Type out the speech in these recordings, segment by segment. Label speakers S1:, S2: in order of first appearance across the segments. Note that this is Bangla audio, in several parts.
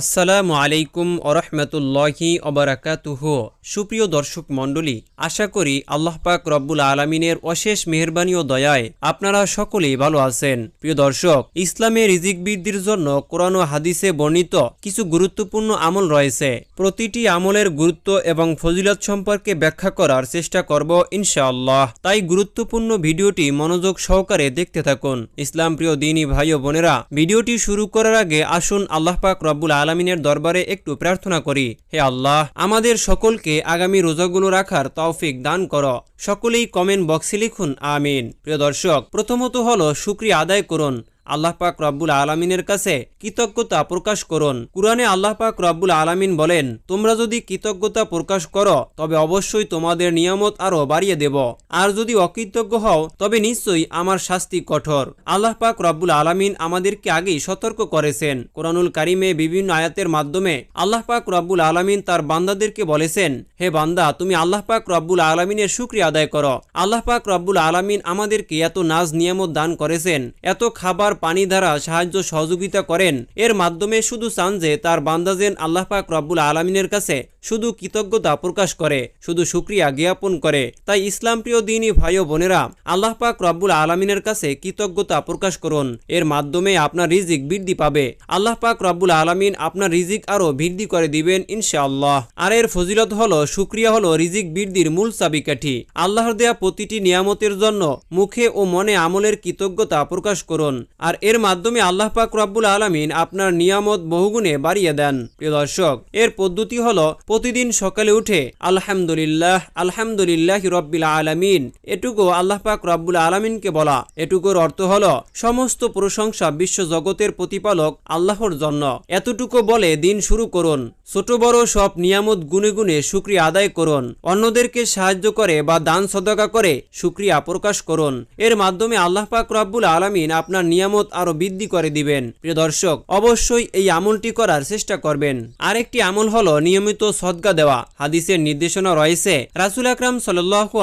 S1: আসসালামু আলাইকুম ওরহমতুল্লাহি অবরাকাতুহ সুপ্রিয় দর্শক মণ্ডলী, আশা করি আল্লাহ পাক রব্বুল আলমিনের অশেষ মেহরবানি ও দয়ায় আপনারা সকলেই ভালো আছেন। প্রিয় দর্শক, ইসলামে রিজিক বৃদ্ধির জন্য কোরআন ও হাদিসে বর্ণিত কিছু গুরুত্বপূর্ণ আমল রয়েছে। প্রতিটি আমলের গুরুত্ব এবং ফজিলত সম্পর্কে ব্যাখ্যা করার চেষ্টা করব ইনশাআল্লাহ। তাই গুরুত্বপূর্ণ ভিডিওটি মনোযোগ সহকারে দেখতে থাকুন। ইসলাম প্রিয় দিনী ভাই ও বোনেরা, ভিডিওটি শুরু করার আগে আসুন আল্লাহ পাক রব্বুল আলমিনের দরবারে একটু প্রার্থনা করি। হে আল্লাহ, আমাদের সকলকে আগামী রোজাগুলো রাখার তৌফিক দান কর। সকলেই কমেন্ট বক্সে লিখুন, আমিন। প্রিয় দর্শক, প্রথমত হলো শুক্রিয়া আদায় করুন। আল্লাহ পাক রব্বুল আলমিনের কাছে কৃতজ্ঞতা প্রকাশ করুন। কুরআনে আল্লাহ পাক রব্বুল আলমিন বলেন, তোমরা যদি কৃতজ্ঞতা প্রকাশ করো, তবে অবশ্যই তোমাদের নিয়ামত আরও বাড়িয়ে দেব। আর যদি অকৃতজ্ঞ হও, তবে নিশ্চয়ই আমার শাস্তি কঠোর। আল্লাহ পাক রব্বুল আলমিন আমাদেরকে আগেই সতর্ক করেছেন। কোরআনুল কারিমে বিভিন্ন আয়াতের মাধ্যমে আল্লাহ পাক রব্বুল আলমিন তার বান্দাদেরকে বলেছেন, হে বান্দা, তুমি আল্লাহ পাক রব্বুল আলমিনের শুক্রিয়া আদায় করো। আল্লাহ পাক রব্বুল আলমিন আমাদেরকে এত নাজ নিয়ামত দান করেছেন, এত খাবার পানি দ্বারা সাহায্য সহযোগিতা করেন। এর মাধ্যমে শুধু চান যে তার বান্দাজেন আল্লাহ পাক রব্বুল আলমিনের কাছে শুধু কৃতজ্ঞতা প্রকাশ করে, শুধু সুক্রিয়া জ্ঞাপন করে। তাই ইসলাম প্রিয় দিনী ভাই ও বোনেরা, আল্লাহ পাক রব্বুল আলমিনের কাছে কৃতজ্ঞতা প্রকাশ করুন। এর মাধ্যমে আপনার রিজিক বৃদ্ধি পাবে। আল্লাহ পাক রব্বুল আলমিন আপনার রিজিক আরও বৃদ্ধি করে দিবেন ইনশাআল্লাহ। আর এর ফজিলত হলো সুক্রিয়া হলো রিজিক বৃদ্ধির মূল চাবিকাঠি। আল্লাহর দেয়া প্রতিটি নিয়ামতের জন্য মুখে ও মনে আমলের কৃতজ্ঞতা প্রকাশ করুন। আর এর মাধ্যমে আল্লাহ পাক রব্বুল আলমিন আপনার নিয়ামত বহুগুণে বাড়িয়ে দেন। প্রিয় দর্শক, এর পদ্ধতি হলো প্রতিদিন সকালে উঠে, আলহামদুলিল্লাহ আলহামদুলিল্লাহ রব্বিল আলমিন। এটুকু আল্লাহ পাক রব্বুল আলমিনকে বলা। এটুকুর অর্থ হল, সমস্ত প্রশংসা বিশ্ব জগতের প্রতিপালক আল্লাহর জন্য। এতটুকু বলে দিন শুরু করুন। ছোট বড় সব নিয়ামত গুনে গুনে সুক্রিয়া আদায় করুন। অন্যদেরকে সাহায্য করে বা দান সদকা করে সুক্রিয়া প্রকাশ করুন। এর মাধ্যমে আল্লাহ পাক রব্বুল আলমিন আপনার নিয়ামত আরও বৃদ্ধি করে দিবেন। প্রিয় দর্শক, অবশ্যই এই আমলটি করার চেষ্টা করবেন। আরেকটি আমল হলো নিয়মিত সদকা দেওয়া। হাদিসের নির্দেশনা রয়েছে। রাসুল আকরাম সাল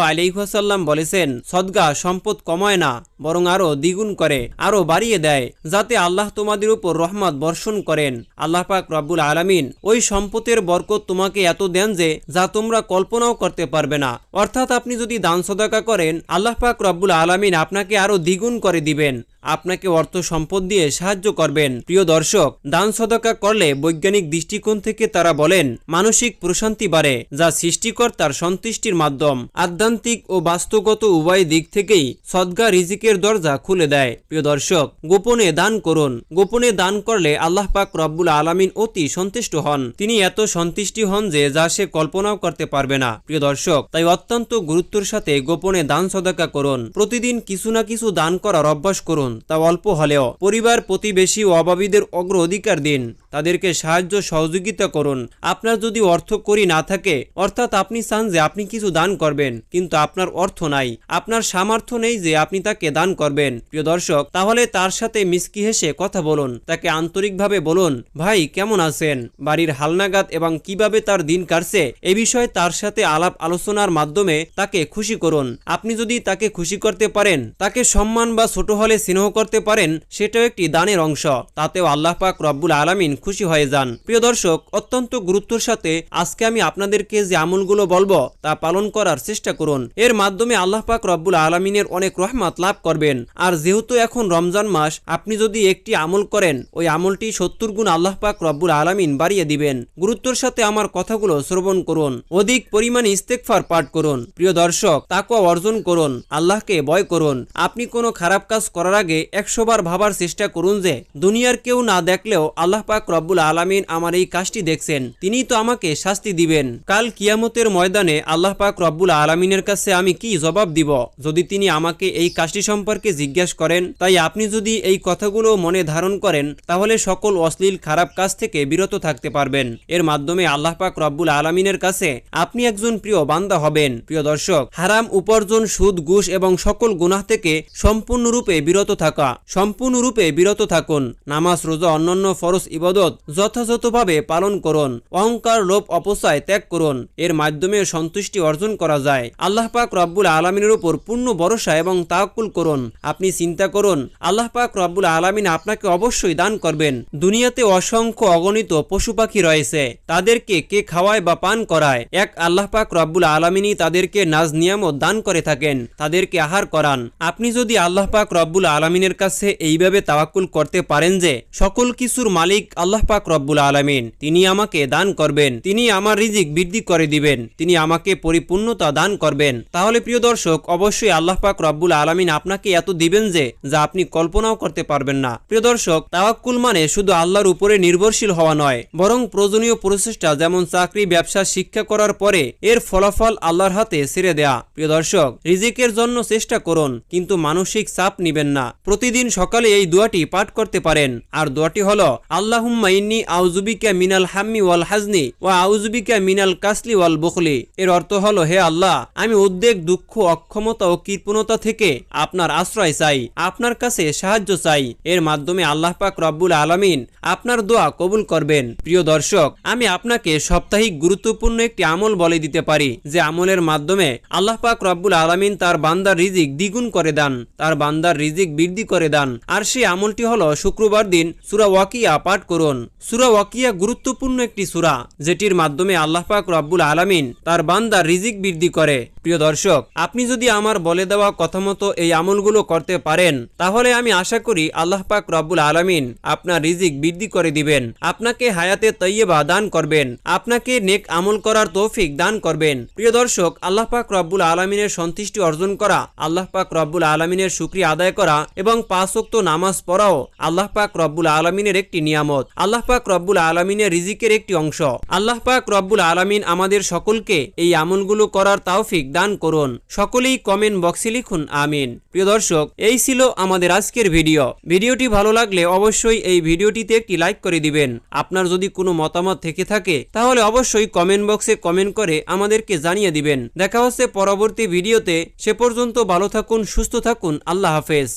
S1: আলাইহাসাল্লাম বলেছেন সদগা সম্পদ কমায় না। বরং আরও দ্বিগুণ করে, আরও বাড়িয়ে দেয়, যাতে আল্লাহ তোমাদের উপর রহমত বর্ষণ করেন। আল্লাহ পাক রব্বুল আলামিন ওই সম্পদের বরকত তোমাকে এত দেন যে, যা তোমরা কল্পনাও করতে পারবে না। অর্থাৎ আপনি যদি দান সদাকা করেন, আল্লাহ পাক রব্বুল আলামিন আপনাকে আরও দ্বিগুণ করে দিবেন। আপনাকে অর্থ সম্পদ দিয়ে সাহায্য করবেন। প্রিয় দর্শক, দান সদকা করলে বৈজ্ঞানিক দৃষ্টিকোণ থেকে তারা বলেন, মানসিক প্রশান্তি বাড়ে, যা সৃষ্টিকর্তার সন্তুষ্টির মাধ্যম। আধ্যান্তিক ও বাস্তবগত উভয় দিক থেকেই সদগা রিজিকের দরজা খুলে দেয়। প্রিয় দর্শক, গোপনে দান করুন। গোপনে দান করলে আল্লাহ পাক রব্বুল আলামিন অতি সন্তুষ্ট হন। তিনি এত সন্তুষ্টি হন যে যা সে কল্পনাও করতে পারবে না। প্রিয় দর্শক, তাই অত্যন্ত গুরুত্বের সাথে গোপনে দান সদকা করুন। প্রতিদিন কিছু না কিছু দান করার অভ্যাস করুন, তা অল্প হলেও। পরিবার, প্রতিবেশী ও অভাবীদের অগ্র অধিকার দিন। তাদেরকে সাহায্য সহযোগিতা করুন। আপনার যদি অর্থ করি না থাকে, অর্থাৎ আপনি চান যে আপনি কিছু দান করবেন, কিন্তু আপনার অর্থ নাই। আপনার সামর্থ্য নেই যে আপনি তাকে দান করবেন। প্রিয় দর্শক, তাহলে তার সাথে মিসকি হেসে কথা বলুন। তাকে আন্তরিকভাবে বলুন, ভাই, কেমন আছেন? বাড়ির হালনাগাদ এবং কীভাবে তার দিন কাটছে, এ বিষয়ে তার সাথে আলাপ আলোচনার মাধ্যমে তাকে খুশি করুন। আপনি যদি তাকে খুশি করতে পারেন, তাকে সম্মান বা ছোট হলে স্নেহ করতে পারেন, সেটাও একটি দানের অংশ। তাতেও আল্লাহ পাক রব্বুল আলমিন খুশি হয়ে যান। প্রিয় দর্শক, অত্যন্ত গুরুত্বের সাথে আজকে আমি আপনাদেরকে যে আমলগুলো বলব, তা পালন করার চেষ্টা করুন। এর মাধ্যমে আল্লাহ পাক রব্বুল আলমিনের অনেক রহমত লাভ করবেন। আর যেহেতু এখন রমজান মাস, আপনি যদি একটি আমল করেন, ওই আমলটি সত্তর গুণ আল্লাহ পাক রব্বুল আলমিন বাড়িয়ে দিবেন। গুরুত্বর সাথে আমার কথাগুলো শ্রবণ করুন। অধিক পরিমাণে ইস্তেকফার পাঠ করুন। প্রিয় দর্শক তাকে অর্জন করুন। আল্লাহকে ভয় করুন। আপনি কোনো খারাপ কাজ করার আগে একশোবার ভাবার চেষ্টা করুন যে, দুনিয়ার কেউ না দেখলেও আল্লাহ পাক রব্বুল আলমিন আমার এই কাজটি দেখছেন। তিনি তো আমাকে শাস্তি দিবেন। কাল কিয়ামতের ময়দানে আল্লাহ পাক রব্বুল আলমিনের কাছে আমি কি জবাব দিব? যদি তিনি আমাকে এই কাজটি সম্পর্কে জিজ্ঞেস করেন, তাই আপনি যদি এই কথাগুলো মনে ধারণ করেন, তাহলে সকল অশ্লীল খারাপ কাজ থেকে বিরত থাকতে পারবেন। এর মাধ্যমে আল্লাহ পাক রব্বুল আলমিনের কাছে আপনি একজন প্রিয় বান্দা হবেন। প্রিয় দর্শক, হারাম উপার্জন, সুদ, ঘুষ এবং সকল গুনাহ থেকে সম্পূর্ণরূপে বিরত থাকা, সম্পূর্ণরূপে বিরত থাকুন। নামাজ, রোজা, অন্যান্য ফরজ ইবাদত যথাযথভাবে পালন করুন। অহংকার, লোভ, অপচয় ত্যাগ করুন। এর মাধ্যমে সন্তুষ্টি অর্জন করা যায়। আল্লাহ পাক রব্বুল আলমিনের উপর পূর্ণ ভরসা এবং তাকুল করুন। করুন। আপনি চিন্তা করুন, আল্লাহ পাক রব্বুল আলমিন আপনাকে অবশ্যই দান করবেন। দুনিয়াতে অসংখ্য অগণিত পশু পাখি রয়েছে। তাদেরকে কে খাওয়ায় বা পান করায়? এক, আল্লাহ পাক রব্বুল আলমিনই তাদেরকে নাজ নিয়ামত দান করে থাকেন। তাদেরকে আহার করান। আপনি যদি আল্লাহ পাক রব্বুল আলমিনের কাছে এইভাবে তাওয়াক্কুল করতে পারেন যে, সকল কিছুর মালিক আল্লাহ পাক রব্বুল আলমিন, তিনি আমাকে দান করবেন, তিনি আমার রিজিক বৃদ্ধি করে দিবেন, তিনি আমাকে পরিপূর্ণতা দান করবেন। তাহলে প্রিয় দর্শক, অবশ্যই আল্লাহ পাক রব্বুল আলমিন আপনাকে এত দিবেন যে, যা আপনি কল্পনাও করতে পারবেন না। প্রিয় দর্শক, তাওয়াক্কুল মানে শুধু আল্লাহর উপরে নির্ভরশীল হওয়া নয়, বরং প্রয়োজনীয় প্রচেষ্টা যেমন চাকরি, ব্যবসা, শিক্ষা করার পরে এর ফলাফল আল্লাহর হাতে ছেড়ে দেয়া। প্রিয় দর্শক, রিজিকের জন্য চেষ্টা করুন, কিন্তু মানসিক চাপ নিবেন না। প্রতিদিন সকালে এই দোয়াটি পাঠ করতে পারেন। আর দোয়াটি হলো, আল্লাহুম্মা ইন্নি আউজুবিকা মিনাল হাম্মি ওয়াল হাজনি ও আউজুবিকা মিনাল কাসলি ওয়াল বখলি। এর অর্থ হল, হে আল্লাহ, আমি উদ্বেগ, দুঃখ, অক্ষমতা ও কৃপণতা থেকে আপনার আশ্রয় চাই, আপনার কাছে সাহায্য চাই। এর মাধ্যমে আল্লাহ পাক রব্বুল আলামিন আপনার দোয়া কবুল করবেন। প্রিয় দর্শক, আমি আপনাকে সাপ্তাহিক গুরুত্বপূর্ণ একটি আমল বলে দিতে পারি, যে আমলের মাধ্যমে আল্লাহ পাক রব্বুল আলামিন তার বান্দার রিজিক দ্বিগুণ করে দেন, তার বান্দার রিজিক বৃদ্ধি করে দেন। আর সেই আমলটি হলো শুক্রবার দিন সুরা ওয়াকিয়া পাঠ করুন। সুরা ওয়াকিয়া গুরুত্বপূর্ণ একটি সুরা, যেটির মাধ্যমে আল্লাহ পাক রব্বুল আলামিন তার বান্দার রিজিক বৃদ্ধি করে। প্রিয় দর্শক, আপনি যদি আমার বলে দেওয়া কথা মতো এই আমলগুলো করতে পারেন, তাহলে আমি আশা করি আল্লাহ পাক রব্বুল আলামিন আপনার রিজিক বৃদ্ধি করে দিবেন, আপনাকে হায়াতে তৈয়বা দান করবেন, আপনাকে নেক আমল করার তৌফিক দান করবেন। প্রিয় দর্শক, আল্লাহ পাক রব্বুল আলমিনের সন্তুষ্টি অর্জন করা, আল্লাহ পাক রব্বুল আলমিনের সুক্রিয়া আদায় করা এবং পাঁচোক্ত নামাজ পড়াও আল্লাহ পাক রব্বুল আলমিনের একটি নিয়ামত, আল্লাহ পাক রব্বুল আলমিনের রিজিকের একটি অংশ। আল্লাহ পাক রব্বুল আলমিন আমাদের সকলকে এই আমলগুলো করার তাওফিক দান করুন। সকলেই কমেন্ট বক্সে লিখুন, আমিন। প্রিয় দর্শক, এই ছিল আমাদের আজকের ভিডিও। ভিডিওটি ভালো লাগলে অবশ্যই এই ভিডিওটিতে একটি লাইক করে দিবেন। আপনার যদি কোনো মতামত থেকে থাকে, তাহলে অবশ্যই কমেন্ট বক্সে কমেন্ট করে আমাদেরকে জানিয়ে দিবেন। দেখা হচ্ছে পরবর্তী ভিডিওতে। সে পর্যন্ত ভালো থাকুন, সুস্থ থাকুন। আল্লাহ হাফেজ।